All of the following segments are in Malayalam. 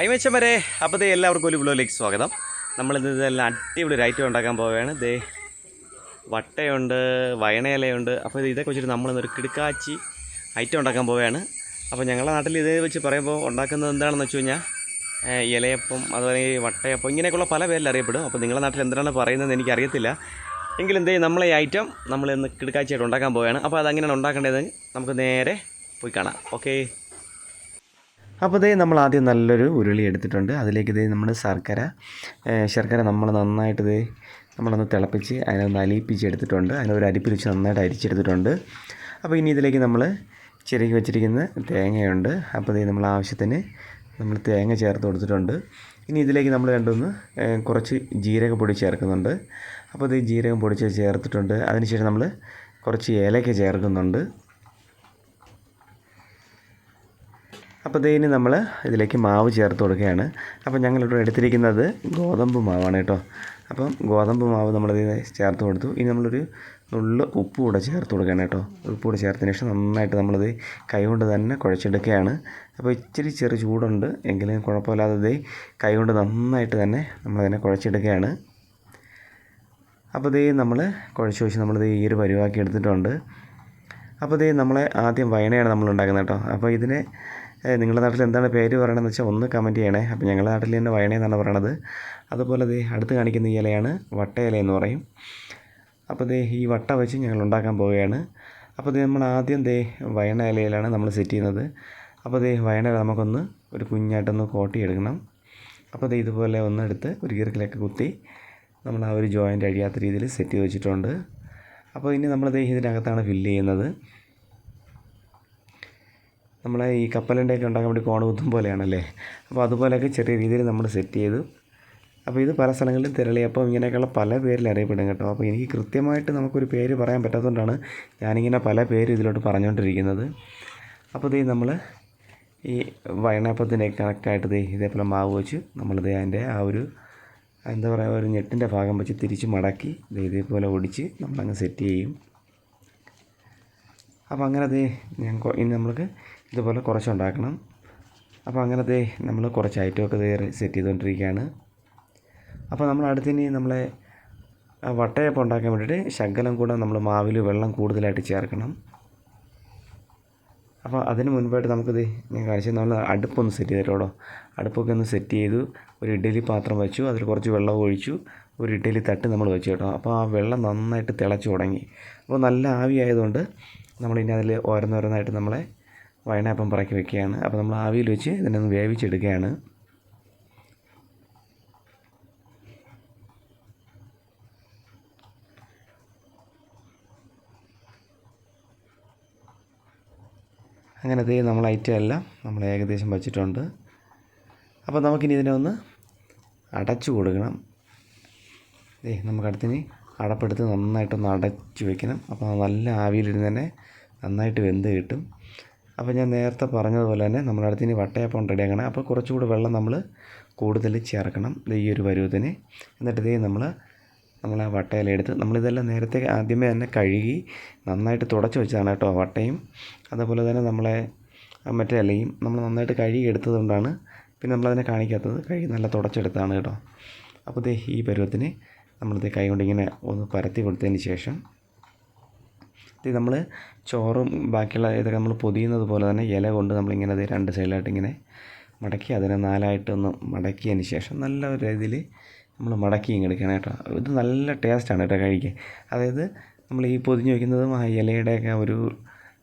അയ്മച്ചം വരെ അപ്പോൾ ദേ എല്ലാവർക്കും ഒരു വിളിയിലേക്ക് സ്വാഗതം. നമ്മളിത് ഇതെല്ലാം അടിപൊളി ഒരു ഐറ്റം ഉണ്ടാക്കാൻ പോവുകയാണ്. ദേ വട്ടയുണ്ട് വയണയിലയുണ്ട്. അപ്പോൾ ഇത് ഇതൊക്കെ വെച്ചിട്ട് നമ്മളിന്നൊരു കിടുക്കാച്ചി ഐറ്റം ഉണ്ടാക്കാൻ പോവുകയാണ്. അപ്പോൾ ഞങ്ങളുടെ നാട്ടിൽ ഇതേ വെച്ച് പറയുമ്പോൾ ഉണ്ടാക്കുന്നത് എന്താണെന്ന് വെച്ച് കഴിഞ്ഞാൽ ഇലയപ്പം അതുപോലെ ഈ വട്ടയപ്പം ഇങ്ങനെയൊക്കെയുള്ള പല പേരിൽ അറിയപ്പെടും. അപ്പോൾ നിങ്ങളുടെ നാട്ടിൽ എന്താണ് പറയുന്നതെന്ന് എനിക്കറിയത്തില്ല. എങ്കിലും എന്തേ നമ്മളെ ഈ ഐറ്റം നമ്മൾ ഇന്ന് കിടുക്കാച്ചിയായിട്ട് ഉണ്ടാക്കാൻ പോവുകയാണ്. അപ്പോൾ അതെങ്ങനെയാണ് ഉണ്ടാക്കേണ്ടത് നമുക്ക് നേരെ പോയി കാണാം. ഓക്കേ. അപ്പോൾ ഇതേ നമ്മൾ ആദ്യം നല്ലൊരു ഉരുളി എടുത്തിട്ടുണ്ട്. അതിലേക്ക് ഇതേ നമ്മൾ ശർക്കര ശർക്കര നമ്മൾ നന്നായിട്ട് ഇതേ നമ്മളൊന്ന് തിളപ്പിച്ച് അതിനൊന്ന് അലിയിപ്പിച്ച് എടുത്തിട്ടുണ്ട്. അതിനൊരു വെച്ച് നന്നായിട്ട് അരിച്ചെടുത്തിട്ടുണ്ട്. അപ്പോൾ ഇനി ഇതിലേക്ക് നമ്മൾ ചിരകി വെച്ചിരിക്കുന്ന തേങ്ങയുണ്ട്. അപ്പോൾ ഇതേ നമ്മൾ ആവശ്യത്തിന് നമ്മൾ തേങ്ങ ചേർത്ത് കൊടുത്തിട്ടുണ്ട്. ഇനി ഇതിലേക്ക് നമ്മൾ രണ്ടൊന്ന് കുറച്ച് ജീരകപ്പൊടി ചേർക്കുന്നുണ്ട്. അപ്പോൾ ഇത് ജീരകം പൊടിച്ച് ചേർത്തിട്ടുണ്ട്. അതിനുശേഷം നമ്മൾ കുറച്ച് ഏലക്ക ചേർക്കുന്നുണ്ട്. അപ്പോൾ ഇതിന് നമ്മൾ ഇതിലേക്ക് മാവ് ചേർത്ത് കൊടുക്കുകയാണ്. അപ്പോൾ ഞങ്ങളിവിടെ എടുത്തിരിക്കുന്നത് ഗോതമ്പ് മാവാണ് കേട്ടോ. അപ്പം ഗോതമ്പ് മാവ് നമ്മളിത് ചേർത്ത് കൊടുത്തു. ഇനി നമ്മളൊരു നുള്ള ഉപ്പ് കൂടെ ചേർത്ത് കൊടുക്കുകയാണ് കേട്ടോ. ഉപ്പ് കൂടെ ചേർത്തതിന് ശേഷം നന്നായിട്ട് നമ്മളിത് കൈകൊണ്ട് തന്നെ കുഴച്ചെടുക്കുകയാണ്. അപ്പോൾ ഇച്ചിരി ചെറു ചൂടുണ്ട്. എങ്കിലും കുഴപ്പമില്ലാതെ ഇത് കൈകൊണ്ട് നന്നായിട്ട് തന്നെ നമ്മളതിനെ കുഴച്ചെടുക്കുകയാണ്. അപ്പോൾ ഇത് നമ്മൾ കുഴച്ച് വെച്ച് നമ്മളിത് ഈ ഒരു പരിവാക്കി എടുത്തിട്ടുണ്ട്. അപ്പോൾ ഇത് നമ്മളെ ആദ്യം വയണയാണ് നമ്മൾ ഉണ്ടാക്കുന്നത് കേട്ടോ. അപ്പോൾ ഇതിന് നിങ്ങളുടെ നാട്ടിൽ എന്താണ് പേര് പറയണമെന്ന് വെച്ചാൽ ഒന്ന് കമന്റ് ചെയ്യണേ. അപ്പോൾ ഞങ്ങളുടെ നാട്ടിൽ തന്നെ വയണ എന്നാണ് പറയണത്. അതുപോലെ ദേ അടുത്ത് കാണിക്കുന്ന ഈ ഇലയാണ് ഇല എന്ന് പറയും. അപ്പോൾ ദേ ഈ വട്ട വെച്ച് ഞങ്ങൾ ഉണ്ടാക്കാൻ പോവുകയാണ്. അപ്പോൾ ദേ നമ്മൾ ആദ്യം ദേ വയണ ഇലയിലാണ് നമ്മൾ സെറ്റ് ചെയ്യുന്നത്. അപ്പോൾ ദേ വയണ ഇല നമുക്കൊന്ന് ഒരു കുഞ്ഞായിട്ടൊന്ന് കോട്ടി എടുക്കണം അപ്പോൾ ദേ ഇതുപോലെ ഒന്ന് എടുത്ത് ഒരു ഗീർക്കിലൊക്കെ കുത്തി നമ്മൾ ആ ഒരു ജോയിന്റ് അഴിയാത്ത രീതിയിൽ സെറ്റ് ചെയ്ത് വെച്ചിട്ടുണ്ട്. അപ്പോൾ ഇനി നമ്മൾ ദേ ഇതിനകത്താണ് ഫില്ല് ചെയ്യുന്നത്. നമ്മളെ ഈ കപ്പലിന്റെയൊക്കെ ഉണ്ടാക്കാൻ വേണ്ടി കോണ കുത്തും പോലെയാണല്ലേ? അപ്പോൾ അതുപോലെയൊക്കെ ചെറിയ രീതിയിൽ നമ്മൾ സെറ്റ് ചെയ്തു. അപ്പോൾ ഇത് പല സ്ഥലങ്ങളിലും തിരളിയപ്പം ഇങ്ങനെയൊക്കെയുള്ള പല പേരിൽ അറിയപ്പെടും കേട്ടോ. അപ്പോൾ എനിക്ക് കൃത്യമായിട്ട് നമുക്കൊരു പേര് പറയാൻ പറ്റാത്തതുകൊണ്ടാണ് ഞാനിങ്ങനെ പല പേര് ഇതിലോട്ട് പറഞ്ഞുകൊണ്ടിരിക്കുന്നത്. അപ്പോൾ ഇത് നമ്മൾ ഈ വയണാപ്പത്തിന്റെ കണക്റ്റായിട്ട് ദേ ഇതേപോലെ മാവ് വെച്ച് നമ്മളിത് അതിന്റെ ആ ഒരു എന്താ പറയുക ഒരു ഞെട്ടിന്റെ ഭാഗം വെച്ച് തിരിച്ച് മടക്കി ഇതേപോലെ ഒടിച്ച് നമ്മളങ്ങ് സെറ്റ് ചെയ്യും. അപ്പോൾ അങ്ങനെ അത് ഞാൻ ഇനി നമ്മൾക്ക് ഇതുപോലെ കുറച്ച് ഉണ്ടാക്കണം അപ്പോൾ അങ്ങനെ ദേ നമ്മൾ കുറച്ച് ഐറ്റമൊക്കെ ദേ സെറ്റ് ചെയ്തുകൊണ്ടിരിക്കുകയാണ് അപ്പോൾ നമ്മൾ അടുത്തിനി നമ്മളെ വട്ടയപ്പം ഉണ്ടാക്കാൻ വേണ്ടിയിട്ട് ശകലം കൂടെ നമ്മൾ മാവിൽ വെള്ളം കൂടുതലായിട്ട് ചേർക്കണം. അപ്പോൾ അതിന് മുൻപായിട്ട് നമുക്കിത് ഞാൻ കാണിച്ചത് നമ്മൾ അടുപ്പൊന്ന് സെറ്റ് ചെയ്തിട്ടോ അടുപ്പൊക്കെ ഒന്ന് സെറ്റ് ചെയ്തു. ഒരു ഇഡ്ഡലി പാത്രം വെച്ചു. അതിൽ കുറച്ച് വെള്ളം ഒഴിച്ചു. ഒരു ഇഡ്ഡലി തട്ട് നമ്മൾ വെച്ചു കേട്ടോ. അപ്പോൾ ആ വെള്ളം നന്നായിട്ട് തിളച്ച് തുടങ്ങി. അപ്പോൾ നല്ല ആവിയായതുകൊണ്ട് നമ്മളിനി അതിൽ ഓരോന്നോരോന്നായിട്ട് നമ്മളെ വയനാപ്പം പറക്കി വെക്കുകയാണ്. അപ്പോൾ നമ്മൾ ആവിയിൽ വെച്ച് ഇതിനെ ഒന്ന് വേവിച്ചെടുക്കുകയാണ്. അങ്ങനെ നമ്മൾ ഐറ്റം എല്ലാം നമ്മൾ ഏകദേശം വച്ചിട്ടുണ്ട്. അപ്പോൾ നമുക്കിനി ഇതിനെ ഒന്ന് അടച്ചു കൊടുക്കണം. ഏ നമുക്ക് അടുത്തിനി അടപ്പെടുത്ത് നന്നായിട്ടൊന്ന് അടച്ചു വെക്കണം. അപ്പോൾ നല്ല ആവിയിലിരുന്ന് തന്നെ നന്നായിട്ട് വെന്ത് കിട്ടും. അപ്പോൾ ഞാൻ നേരത്തെ പറഞ്ഞതുപോലെ തന്നെ നമ്മുടെ അടുത്തിന് വട്ടയപ്പം റെഡിയാക്കണം അപ്പോൾ കുറച്ചുകൂടി വെള്ളം നമ്മൾ കൂടുതൽ ചേർക്കണം. ഈ ഒരു പരുവത്തിന്. എന്നിട്ട് ഇതേ നമ്മൾ നമ്മൾ ആ വട്ടയില എടുത്ത് നമ്മളിതെല്ലാം നേരത്തെ ആദ്യമേ തന്നെ കഴുകി നന്നായിട്ട് തുടച്ച് വെച്ചതാണ് കേട്ടോ വട്ടയും. അതുപോലെ തന്നെ നമ്മളെ മറ്റേ ഇലയും നമ്മൾ നന്നായിട്ട് കഴുകി എടുത്തത് കൊണ്ടാണ് പിന്നെ നമ്മളതിനെ കാണിക്കാത്തത്. കഴുകി നല്ല തുടച്ചെടുത്താണ് കേട്ടോ. അപ്പോൾ ദേ ഈ പരുവത്തിന് നമ്മളിത് കൈ കൊണ്ട് ഇങ്ങനെ ഒന്ന് പരത്തി കൊടുത്തതിന് ശേഷം ഇത് നമ്മൾ ചോറും ബാക്കിയുള്ള ഇതൊക്കെ നമ്മൾ പൊതിയുന്നത് പോലെ തന്നെ ഇല കൊണ്ട് നമ്മളിങ്ങനെ രണ്ട് സൈഡിലായിട്ട് ഇങ്ങനെ മടക്കി അതിനെ നാലായിട്ടൊന്ന് മടക്കിയതിന് ശേഷം നല്ല ഒരു രീതിയിൽ നമ്മൾ മടക്കി ഇങ്ങെടുക്കണം കേട്ടോ. ഇത് നല്ല ടേസ്റ്റാണ് കേട്ടോ കഴിക്കാൻ. അതായത് നമ്മൾ ഈ പൊതിഞ്ഞ് വയ്ക്കുന്നതും ആ ഇലയുടെയൊക്കെ ഒരു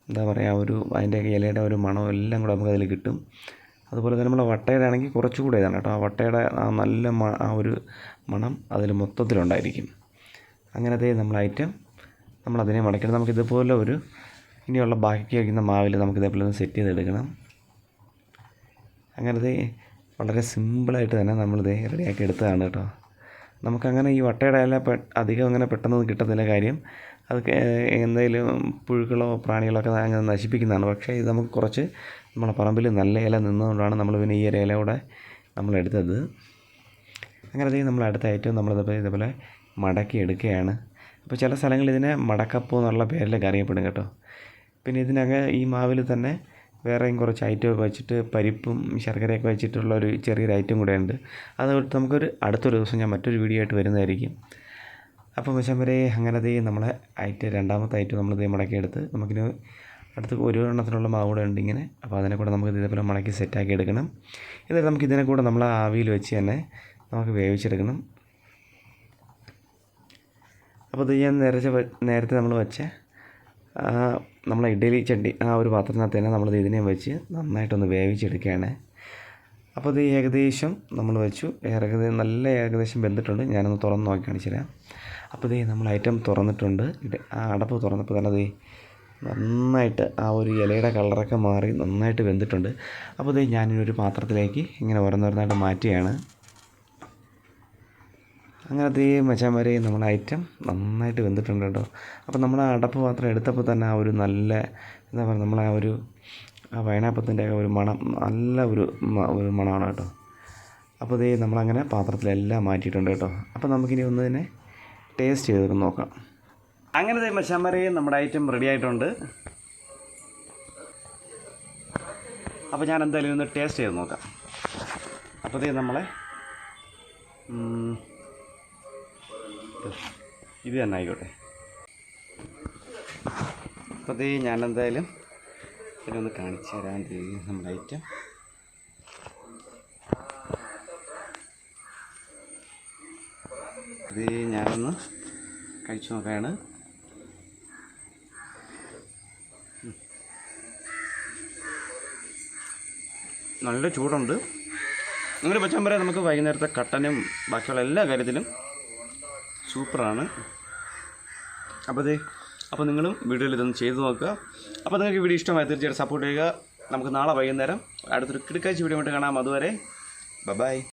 എന്താ പറയുക ഒരു അതിന്റെയൊക്കെ ഇലയുടെ ഒരു മണം എല്ലാം കൂടെ നമുക്ക് അതിൽ കിട്ടും. അതുപോലെ തന്നെ നമ്മളെ വട്ടയുടെ ആണെങ്കിൽ കുറച്ചുകൂടെ ഇതാണ് കേട്ടോ. ആ വട്ടയുടെ ആ നല്ല ആ ഒരു മണം അതിൽ മൊത്തത്തിലുണ്ടായിരിക്കും. അങ്ങനത്തെ നമ്മൾ ഐറ്റം നമ്മൾ അതിനെ നമുക്കിതുപോലെ ഒരു ഇനിയുള്ള ബാക്കി വയ്ക്കുന്ന മാവിൽ നമുക്ക് ഇതേപോലെ ഒന്ന് സെറ്റ് ചെയ്തെടുക്കണം. അങ്ങനത്തെ വളരെ സിമ്പിളായിട്ട് തന്നെ നമ്മളിത് റെഡിയാക്കി എടുത്തതാണ് കേട്ടോ. നമുക്കങ്ങനെ ഈ വട്ടയുടെ അധികം അങ്ങനെ പെട്ടെന്ന് കിട്ടത്തില്ല കാര്യം. അത് എന്തെങ്കിലും പുഴുക്കളോ പ്രാണികളോ ഒക്കെ അങ്ങനെ നശിപ്പിക്കുന്നതാണ്. പക്ഷേ ഇത് നമുക്ക് കുറച്ച് നമ്മുടെ പറമ്പിൽ നല്ല ഇല നിന്നുകൊണ്ടാണ് നമ്മൾ പിന്നെ ഈ ഒരു ഇല കൂടെ നമ്മളെടുത്തത് അങ്ങനെ നമ്മൾ അടുത്ത ഐറ്റം നമ്മളിതപ്പോൾ ഇതേപോലെ മടക്കി എടുക്കുകയാണ്. അപ്പോൾ ചില സ്ഥലങ്ങളിൽ ഇതിനെ മടക്കപ്പൂ എന്നുള്ള പേരിലൊക്കെ അറിയപ്പെടും കേട്ടോ. പിന്നെ ഇതിനകം ഈ മാവിൽ തന്നെ വേറെയും കുറച്ച് ഐറ്റമൊക്കെ വെച്ചിട്ട് പരിപ്പും ശർക്കരയൊക്കെ വെച്ചിട്ടുള്ള ഒരു ചെറിയൊരു ഐറ്റം കൂടെ ഉണ്ട്. അത് നമുക്കൊരു അടുത്തൊരു ദിവസം ഞാൻ മറ്റൊരു വീഡിയോ ആയിട്ട് വരുന്നതായിരിക്കും. അപ്പോൾ മച്ചാമ്പരെ അങ്ങനെ ദേ നമ്മളെ ഐറ്റം രണ്ടാമത്തെ ഐറ്റം നമ്മൾ ദേ മടക്കിയെടുത്ത് നമുക്കിന് അടുത്ത് ഒരു എണ്ണത്തിനുള്ള മാവ് കൂടെ ഉണ്ട് ഇങ്ങനെ. അപ്പോൾ അതിനെ കൂടെ നമുക്ക് ഇതേപോലെ മടക്കി സെറ്റാക്കി എടുക്കണം. എന്നിട്ട് നമുക്ക് ഇതിനെ കൂടെ നമ്മൾ ആവിയിൽ വെച്ച് തന്നെ നമുക്ക് വേവിച്ചെടുക്കണം. അപ്പോൾ ഇത് ഞാൻ നേരത്തെ നേരത്തെ നമ്മൾ വെച്ച നമ്മളെ ഇഡ്ഡലി ചട്ടി ആ ഒരു പാത്രത്തിനകത്ത് തന്നെ നമ്മൾ ഇതിനെ വെച്ച് നന്നായിട്ടൊന്ന് വേവിച്ചെടുക്കുകയാണ്. അപ്പോൾ ഇത് ഏകദേശം നമ്മൾ വെച്ചു. ഏകദേശം നല്ല ഏകദേശം വെന്തിട്ടുണ്ട്. ഞാനൊന്ന് തുറന്ന് നോക്കി കാണിച്ചു അപ്പോൾ ഇതേ നമ്മൾ ഐറ്റം തുറന്നിട്ടുണ്ട്. ആ അടപ്പ് തുറന്നപ്പോൾ തന്നെ ദേ നന്നായിട്ട് ആ ഒരു ഇലയുടെ കളറൊക്കെ മാറി നന്നായിട്ട് വെന്തിട്ടുണ്ട്. അപ്പോൾ ഇത് ഞാനൊരു പാത്രത്തിലേക്ക് ഇങ്ങനെ ഓരോന്നോരോന്നായിട്ട് മാറ്റുകയാണ്. അങ്ങനത്തെ അതേ മച്ചാന്മാരെ നമ്മുടെ ഐറ്റം നന്നായിട്ട് വെന്തിട്ടുണ്ട് കേട്ടോ. അപ്പോൾ നമ്മൾ ആ അടപ്പ് പാത്രം എടുത്തപ്പോൾ തന്നെ ആ ഒരു നല്ല എന്താ പറയുക നമ്മളെ ആ ഒരു ആ വയനാപ്പത്തിന്റെ ഒരു മണം നല്ല ഒരു ഒരു മണമാണ് കേട്ടോ. അപ്പോൾ ഇതേ നമ്മളങ്ങനെ പാത്രത്തിലെല്ലാം മാറ്റിയിട്ടുണ്ട് കേട്ടോ. അപ്പോൾ നമുക്കിനി ഒന്ന് തന്നെ ടേസ്റ്റ് ചെയ്തൊക്കെ നോക്കാം. അങ്ങനെ ദേ മച്ചാന്മാരെ നമ്മുടെ ഐറ്റം റെഡി ആയിട്ടുണ്ട്. അപ്പോൾ ഞാൻ എന്തായാലും ഒന്ന് ടേസ്റ്റ് ചെയ്ത് നോക്കാം. അപ്പോൾ ഇതേ നമ്മളെ ഇത് തന്നെ ആയിക്കോട്ടെ. അപ്പോൾ ഇത് ഞാൻ എന്തായാലും ഇതിനൊന്ന് കാണിച്ചു തരാൻ നമ്മുടെ ഐറ്റം. ഇത് ഞാനൊന്ന് കഴിച്ചു നോക്കുകയാണ് നല്ല ചൂടുണ്ട്. അങ്ങനെ പച്ചാൻ പറയാം നമുക്ക് വൈകുന്നേരത്തെ കട്ടനും ബാക്കിയുള്ള എല്ലാ കാര്യത്തിലും സൂപ്പറാണ്. അപ്പോൾ അതെ അപ്പോൾ നിങ്ങളും വീഡിയോയിൽ ഇതൊന്ന് ചെയ്ത് നോക്കുക. അപ്പോൾ നിങ്ങൾക്ക് വീഡിയോ ഇഷ്ടമായി തീർച്ചയായിട്ടും സപ്പോർട്ട് ചെയ്യുക. നമുക്ക് നാളെ വൈകുന്നേരം അടുത്തൊരു കിടക്കാഴ്ച വീഡിയോ ആയിട്ട് കാണാം. അതുവരെ ബൈ